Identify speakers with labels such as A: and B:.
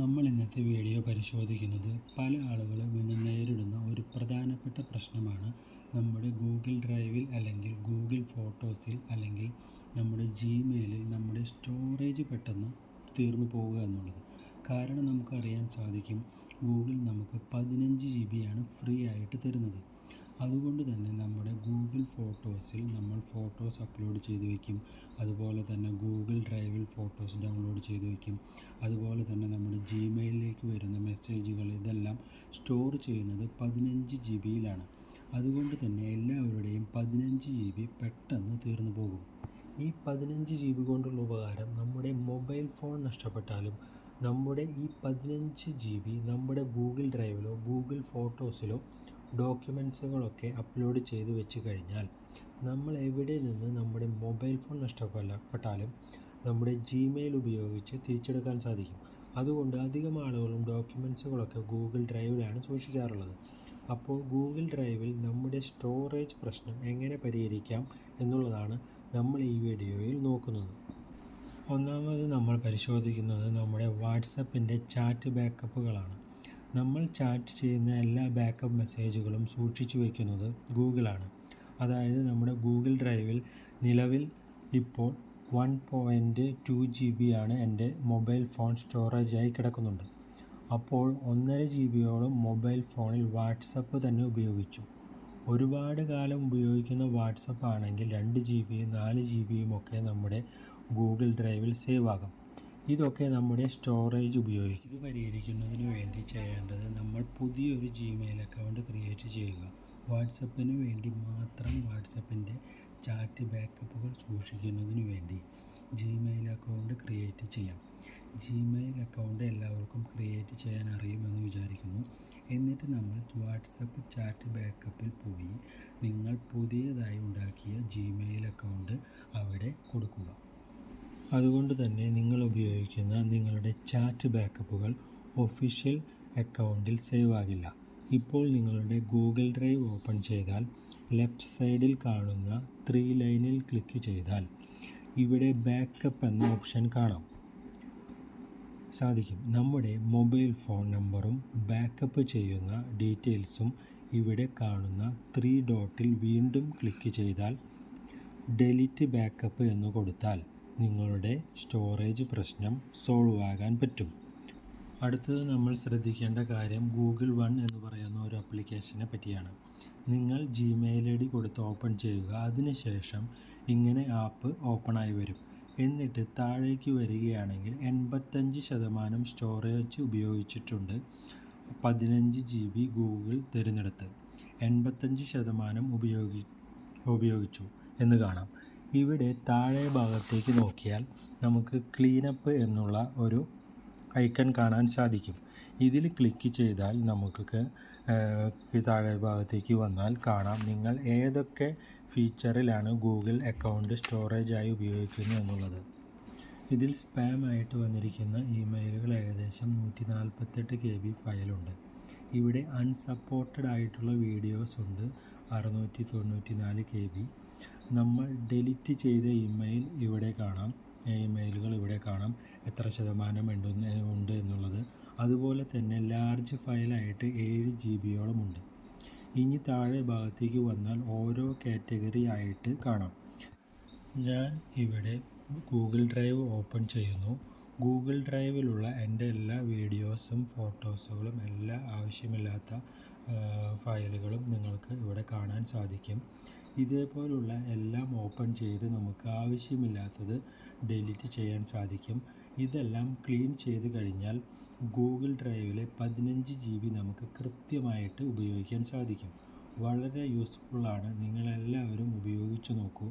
A: നമ്മൾ ഇന്നത്തെ വീഡിയോ പരിശോധിക്കുന്നത് പല ആളുകളും ഇന്ന് നേരിടുന്ന ഒരു പ്രധാനപ്പെട്ട പ്രശ്നമാണ് നമ്മുടെ ഗൂഗിൾ ഡ്രൈവിൽ അല്ലെങ്കിൽ ഗൂഗിൾ ഫോട്ടോസിൽ അല്ലെങ്കിൽ നമ്മുടെ ജിമെയിലിൽ നമ്മുടെ സ്റ്റോറേജ് പെട്ടെന്ന് തീർന്നു പോവുക എന്നുള്ളത്. കാരണം നമുക്കറിയാൻ സാധിക്കും ഗൂഗിൾ നമുക്ക് പതിനഞ്ച് ജി ബിയാണ് ഫ്രീ ആയിട്ട് തരുന്നത്. അതുകൊണ്ട് തന്നെ നമ്മുടെ ഗൂഗിൾ ഫോട്ടോസിൽ നമ്മൾ ഫോട്ടോസ് അപ്ലോഡ് ചെയ്ത് വയ്ക്കും അതുപോലെ തന്നെ ഗൂഗിൾ ഡ്രൈവിൽ ഫോട്ടോസ് ഡൗൺലോഡ് ചെയ്ത് വയ്ക്കും അതുപോലെ തന്നെ നമ്മുടെ ജിമെയിലിലേക്ക് വരുന്ന മെസ്സേജുകൾ ഇതെല്ലാം സ്റ്റോർ ചെയ്യുന്നത് പതിനഞ്ച് ജി ബിയിലാണ് അതുകൊണ്ട് തന്നെ എല്ലാവരുടെയും പതിനഞ്ച് ജി ബി പെട്ടെന്ന് തീർന്നു പോകും. ഈ പതിനഞ്ച് ജി ബി കൊണ്ടുള്ള ഉപകാരം നമ്മുടെ മൊബൈൽ ഫോൺ നഷ്ടപ്പെട്ടാലും നമ്മുടെ ഈ പതിനഞ്ച് ജി ബി നമ്മുടെ ഗൂഗിൾ ഡ്രൈവിലോ ഗൂഗിൾ ഫോട്ടോസിലോ ഡോക്യുമെൻസുകളൊക്കെ അപ്ലോഡ് ചെയ്ത് വെച്ച് കഴിഞ്ഞാൽ നമ്മൾ എവിടെ നിന്ന് നമ്മുടെ മൊബൈൽ ഫോൺ നഷ്ടപ്പെട്ടാലും നമ്മുടെ ജിമെയിൽ ഉപയോഗിച്ച് തിരിച്ചെടുക്കാൻ സാധിക്കും. അതുകൊണ്ട് അധികം ആളുകളും ഡോക്യുമെൻസുകളൊക്കെ ഗൂഗിൾ ഡ്രൈവിലാണ് സൂക്ഷിക്കാറുള്ളത്. അപ്പോൾ ഗൂഗിൾ ഡ്രൈവിൽ നമ്മുടെ സ്റ്റോറേജ് പ്രശ്നം എങ്ങനെ പരിഹരിക്കാം എന്നുള്ളതാണ് നമ്മൾ ഈ വീഡിയോയിൽ നോക്കുന്നത്. ഒന്നാമത് നമ്മൾ പരിശോധിക്കുന്നത് നമ്മുടെ വാട്സപ്പിന്റെ ചാറ്റ് ബാക്കപ്പുകളാണ് നമ്മൾ ചാറ്റ് ചെയ്യുന്ന എല്ലാ ബാക്കപ്പ് മെസ്സേജുകളും സൂക്ഷിച്ചു വയ്ക്കുന്നത് ഗൂഗിളാണ്. അതായത് നമ്മുടെ ഗൂഗിൾ ഡ്രൈവിൽ നിലവിൽ ഇപ്പോൾ one point two G B ആണ് എന്റെ മൊബൈൽ ഫോൺ സ്റ്റോറേജായി കിടക്കുന്നുണ്ട്. അപ്പോൾ ഒന്നര ജി ബിയോളം മൊബൈൽ ഫോണിൽ വാട്സപ്പ് തന്നെ ഉപയോഗിച്ചു. ഒരുപാട് കാലം ഉപയോഗിക്കുന്ന വാട്സപ്പ് ആണെങ്കിൽ രണ്ട് ജി ബിയും നാല് ജി ബിയും ഒക്കെ നമ്മുടെ ഗൂഗിൾ ഡ്രൈവിൽ സേവ് ആകും. ഇതൊക്കെ നമ്മുടെ സ്റ്റോറേജ് ഉപയോഗിക്കും ഇത് പരിഹരിക്കുന്നതിന് വേണ്ടി ചെയ്യേണ്ടത് നമ്മൾ പുതിയൊരു ജിമെയിൽ അക്കൗണ്ട് ക്രിയേറ്റ് ചെയ്യുക. വാട്സപ്പിന് വേണ്ടി മാത്രം വാട്സപ്പിന്റെ ചാറ്റ് ബാക്കപ്പുകൾ സൂക്ഷിക്കുന്നതിന് വേണ്ടി ജിമെയിൽ അക്കൗണ്ട് ക്രിയേറ്റ് ചെയ്യാം. ജിമെയിൽ അക്കൗണ്ട് എല്ലാവർക്കും ക്രിയേറ്റ് ചെയ്യാൻ അറിയുമെന്ന് വിചാരിക്കുന്നു. എന്നിട്ട് നമ്മൾ വാട്സപ്പ് ചാറ്റ് ബാക്കപ്പിൽ പോയി നിങ്ങൾ പുതിയതായി ഉണ്ടാക്കിയ ജിമെയിൽ അക്കൗണ്ട് അവിടെ കൊടുക്കുക. അതുകൊണ്ട് തന്നെ നിങ്ങൾ ഉപയോഗിക്കുന്ന നിങ്ങളുടെ ചാറ്റ് ബാക്കപ്പുകൾ ഒഫീഷ്യൽ അക്കൗണ്ടിൽ സേവ് ആകില്ല ഇപ്പോൾ നിങ്ങളുടെ ഗൂഗിൾ ഡ്രൈവ് ഓപ്പൺ ചെയ്താൽ ലെഫ്റ്റ് സൈഡിൽ കാണുന്ന ത്രീ ലൈനിൽ ക്ലിക്ക് ചെയ്താൽ ഇവിടെ ബാക്കപ്പ് എന്ന ഓപ്ഷൻ കാണാം. സാധിക്കും. നമ്മുടെ മൊബൈൽ ഫോൺ നമ്പറും ബാക്കപ്പ് ചെയ്യുന്ന ഡീറ്റെയിൽസും ഇവിടെ കാണുന്ന ത്രീ ഡോട്ടിൽ വീണ്ടും ക്ലിക്ക് ചെയ്താൽ ഡെലിറ്റ് ബാക്കപ്പ് എന്ന് കൊടുത്താൽ നിങ്ങളുടെ സ്റ്റോറേജ് പ്രശ്നം സോൾവ് ആകാൻ പറ്റും. അടുത്തത് നമ്മൾ ശ്രദ്ധിക്കേണ്ട കാര്യം ഗൂഗിൾ വൺ എന്ന് പറയുന്ന ഒരു ആപ്ലിക്കേഷനെ പറ്റിയാണ്. നിങ്ങൾ ജിമെയിൽ ഐ ഡി കൊടുത്ത് ഓപ്പൺ ചെയ്യുക അതിനുശേഷം ഇങ്ങനെ ആപ്പ് ഓപ്പണായി വരും. എന്നിട്ട് താഴേക്ക് വരികയാണെങ്കിൽ എൺപത്തഞ്ച് ശതമാനം സ്റ്റോറേജ് ഉപയോഗിച്ചിട്ടുണ്ട് പതിനഞ്ച് ജി ബി ഗൂഗിൾ തിരഞ്ഞെടുത്ത്. എൺപത്തഞ്ച് ശതമാനം ഉപയോഗി ഉപയോഗിച്ചു എന്ന് കാണാം. ഇവിടെ താഴെ ഭാഗത്തേക്ക് നോക്കിയാൽ നമുക്ക് ക്ലീനപ്പ് എന്നുള്ള ഒരു ഐക്കൺ കാണാൻ സാധിക്കും. ഇതിൽ ക്ലിക്ക് ചെയ്താൽ നമുക്ക് താഴെ ഭാഗത്തേക്ക് വന്നാൽ കാണാം. നിങ്ങൾ ഏതൊക്കെ ഫീച്ചറിലാണ് ഗൂഗിൾ അക്കൗണ്ട് സ്റ്റോറേജായി ഉപയോഗിക്കുന്നത് എന്നുള്ളത്. ഇതിൽ സ്പാം ആയിട്ട് വന്നിരിക്കുന്ന ഇമെയിലുകൾ ഏകദേശം നൂറ്റി നാൽപ്പത്തെട്ട് കെ ബി ഫയലുണ്ട്. ഇവിടെ അൺസപ്പോർട്ടഡ് ആയിട്ടുള്ള വീഡിയോസ് ഉണ്ട്. അറുന്നൂറ്റി തൊണ്ണൂറ്റി നാല് കെ ബി നമ്മൾ ഡിലീറ്റ് ചെയ്ത ഇമെയിൽ ഇവിടെ കാണാം. ഇമെയിലുകൾ ഇവിടെ കാണാം. എത്ര ശതമാനം ഉണ്ട് ഉണ്ട് എന്നുള്ളത്. അതുപോലെ തന്നെ ലാർജ് ഫയലായിട്ട് ഏഴ് ജി ബിയോളം ഉണ്ട്. ഇനി താഴെ ഭാഗത്തേക്ക് വന്നാൽ ഓരോ കാറ്റഗറി ആയിട്ട് കാണാം. ഞാൻ ഇവിടെ ഗൂഗിൾ ഡ്രൈവ് ഓപ്പൺ ചെയ്യുന്നു. ഗൂഗിൾ ഡ്രൈവിലുള്ള എന്റെ എല്ലാ വീഡിയോസും ഫോട്ടോസുകളും എല്ലാ ആവശ്യമില്ലാത്ത ഫയലുകളും നിങ്ങൾക്ക് ഇവിടെ കാണാൻ സാധിക്കും. ഇതേപോലുള്ള എല്ലാം ഓപ്പൺ ചെയ്ത് നമുക്ക് ആവശ്യമില്ലാത്തത് ഡിലീറ്റ് ചെയ്യാൻ സാധിക്കും. ഇതെല്ലാം ക്ലീൻ ചെയ്ത് കഴിഞ്ഞാൽ ഗൂഗിൾ ഡ്രൈവിലെ പതിനഞ്ച് ജി ബി നമുക്ക് കൃത്യമായിട്ട് ഉപയോഗിക്കാൻ സാധിക്കും. വളരെ യൂസ്ഫുള്ളാണ്. നിങ്ങളെല്ലാവരും ഉപയോഗിച്ച് നോക്കൂ.